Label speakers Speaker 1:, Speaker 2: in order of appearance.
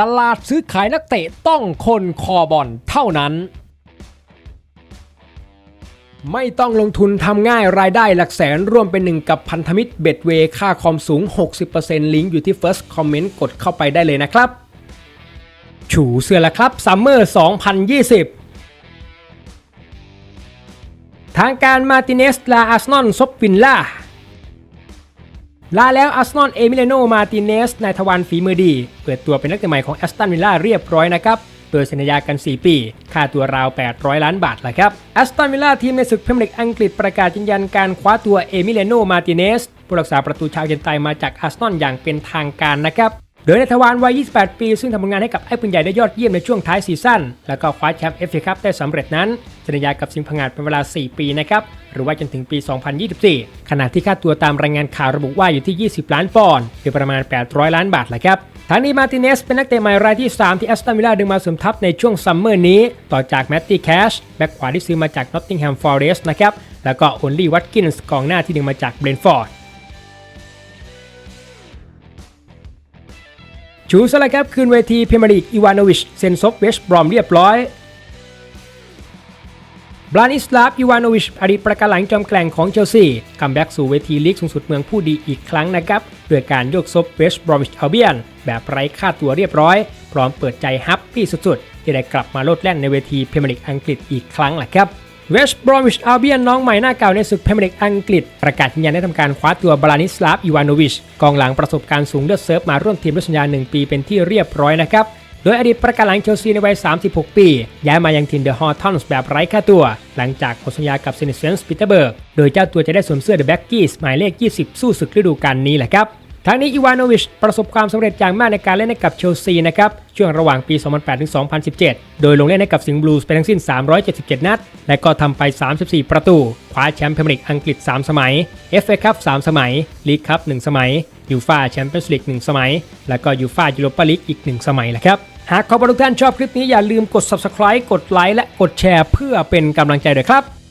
Speaker 1: ตลาดซื้อขายนักเตะต้องคนคอบอลเท่านั้น ไม่ต้องลงทุนทำง่ายรายได้หลักแสนร่วมเป็นหนึ่งกับพันธมิตรเบ็ดเวค่าคอมสูง 60%ลิงก์อยู่ที่ First Comment กดเข้าไปได้เลยนะครับ ฉูเสื้อละครับซัมเมอร์ 2020ทางการมาติเนสลาอาร์ซนอลซบวินล่า ลาแล้วอาร์เซนอลเอมิเลโนมาติเนสนายทวารฝีมือดี เปิดตัวเป็นนักเตะใหม่ของแอสตันวิลล่าเรียบร้อยนะครับโดยสัญญากัน 4 ปี ค่าตัวราว 800 ล้านบาทแหละครับแอสตันวิลล่าทีมในศึกพรีเมียร์ลีกอังกฤษประกาศยืนยันการคว้าตัวเอมิเลโนมาติเนสผู้รักษาประตูชาวเยนไตมาจากอาร์เซนอลอย่างเป็นทางการนะครับโดยในทวารวัย 28 ปี ซึ่งทำผลงานให้กับไอ้ปืนใหญ่ได้ยอดเยี่ยมในช่วงท้ายซีซั่น แล้วก็คว้าแชมป์เอฟเอคัพได้สำเร็จนั้นสัญญากับสิงห์พังงาดเป็นเวลา 4 ปีนะครับ หรือว่าจนถึงปี 2024 ขณะที่ค่าตัวตามรายงานข่าวระบุว่าอยู่ที่ 20 ล้านปอนด์หรือประมาณ 800 ล้านบาทแหละครับทางนี้มาติเนสเป็นนักเตะใหม่รายที่ 3 ที่แอสตันวิลล่าดึงมาเสริมทัพในช่วงซัมเมอร์นี้ ต่อจากแมตตี้แคชแบ็กขวาที่ซื้อมาจากนอตติงแฮมฟอร์เรสต์นะครับแล้วก็โอนลี่วัตกินส์กองหน้าที่ดึงมาจากเบรนฟอร์ดชูสละครับคืนเวทีเพมียร์ลีกอีวานอวิชเซนซบเวสบรอมเรียบร้อย บรานิสลาฟอีวานอวิชอดีตประกาหลังจอมแกล่งของเชลซีคัมแบ็กสู่เวทีลีกสูงสุดเมืองผู้ดีอีกครั้งนะครับด้วยการโยกซบเวสบรอมิชอัลเบียนแบบไร้ค่าตัวเรียบร้อย พร้อมเปิดใจฮับปี้สุดๆ ที่ได้กลับมาโลดแล่นในเวทีพรีเมียร์ลีกอังกฤษอีกครั้งแหละครับเวสต์บรอมิชอัลเบียนน้องใหม่หน้าเก่าในศึกพรีเมียร์ลีกอังกฤษ ประกาศยืนยันได้ทำการคว้าตัวบรานิสลาฟอีวานอวิชกองหลังประสบการณ์สูงเลือดเซิร์ฟมาร่วมทีมด้วยสัญญา 1 ปีเป็นที่เรียบร้อยนะครับ โดยอดีตประกาศหลังเชลซีในวัย 36 ปี ย้ายมายังทีมเดอะฮอร์ทอนส์แบบไร้ค่าตัว หลังจากหมดสัญญากับเซนิเซนส์ปีเตอร์เบิร์ก โดยเจ้าตัวจะได้สวมเสื้อเดอะแบ็กกี้หมายเลข 20 สู้ศึกฤดูกาลนี้แหละครับทั้งนี้อีวานอวิชประสบความสำเร็จอย่างมากในการเล่นให้กับเชลซีนะครับ ช่วงระหว่างปี 2008-2017 โดยลงเล่นให้กับสิงห์บลูส์ไปทั้งสิ้น 377 นัด และก็ทำไป 34 ประตู คว้าแชมป์พรีเมียร์ลีกอังกฤษ 3 สมัย FA คัพ3สมัยลีกคัพ1สมัยยูฟาแชมเปี้ยนส์ลีก1สมัย แล้วก็ยูฟายูโรปาลีกอีก 1 สมัยแหละครับหากขอบคุณทุกท่านชอบคลิปนี้อย่าลืมกด subscribe กดไลค์และกดแชร์เพื่อเป็นกำลังใจด้วยครับ